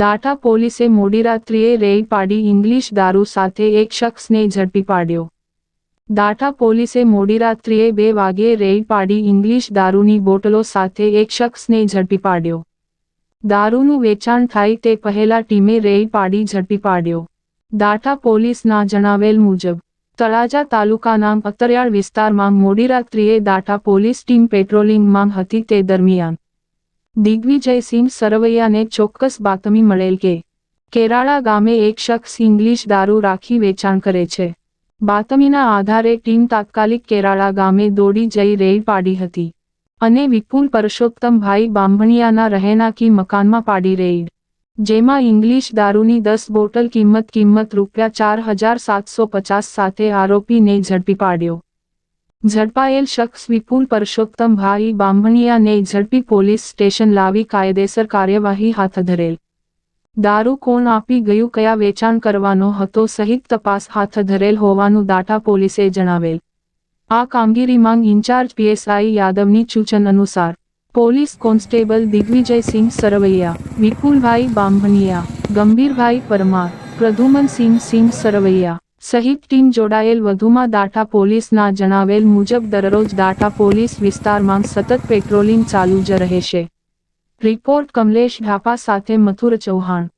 દાટા પોલીસે મોડી રાત્રિએ રેડ પાડી ઇંગ્લિશ દારૂ સાથે એક શખ્સને ઝડપી પાડ્યો. દાટા પોલીસે મોડી રાત્રિએ બે વાગ્યે રેડ પાડી ઇંગ્લિશ દારૂની બોટલો સાથે એક શખ્સને ઝડપી પાડ્યો. દારૂનું વેચાણ થાય તે પહેલા ટીમે રેડ પાડી ઝડપી પાડ્યો. દાટા પોલીસના જણાવેલ મુજબ, તળાજા તાલુકાના અતરિયાળ વિસ્તારમાં મોડી રાત્રિએ દાટા પોલીસ ટીમ પેટ્રોલિંગમાં હતી તે દરમિયાન દિગ્વિજયસિંહ સરવૈયાને ચોક્કસ બાતમી મળેલ કે, કેરાળા ગામે એક શખ્સ ઇંગ્લિશ દારૂ રાખી વેચાણ કરે છે. બાતમીના આધારે ટીમ તાત્કાલિક કેરાળા ગામે દોડી જઈ રેડ પાડી હતી. અને વિપુલ પરસોત્તમભાઈ બાંભણિયાના રહેણાંકી મકાનમાં પાડી રેડ. જેમાં ઇંગ્લિશ દારૂની દસ બોટલ કિંમત કિંમત રૂપિયા ચાર હજાર સાતસો પચાસ સાથે આરોપીને ઝડપી પાડ્યો. ઝડપાયેલ શખ્સ વિપુલ પરસોત્તમભાઈ બાંભણિયાને ઝડપી પોલીસ સ્ટેશન લાવી કાયદેસર કાર્યવાહી હાથ ધરેલ. દારૂ કોણ આપી ગયું, કયા વેચાણ કરવાનો હતો સહિત તપાસ હાથ ધરેલ હોવાનું દાટા પોલીસે જણાવેલ. આ કામગીરીમાં ઇન્ચાર્જ પીએસઆઈ યાદવની સૂચન અનુસાર, પોલીસ કોન્સ્ટેબલ દિગ્વિજયસિંહ સરવૈયા, વિપુલભાઈ બાંભણિયા ગંભીરભાઈ પરમાર, પ્રધુમનસિંહ સિંહ સરવૈયા સહિત ટીમ જોડાયેલ વધુમાં દાટા પોલીસના જણાવેલ મુજબ દરરોજ દાટા પોલીસ વિસ્તારમાં સતત પેટ્રોલિંગ ચાલુ જ રહેશે. રિપોર્ટ કમલેશ ઢાપા સાથે મથુર ચૌહાણ.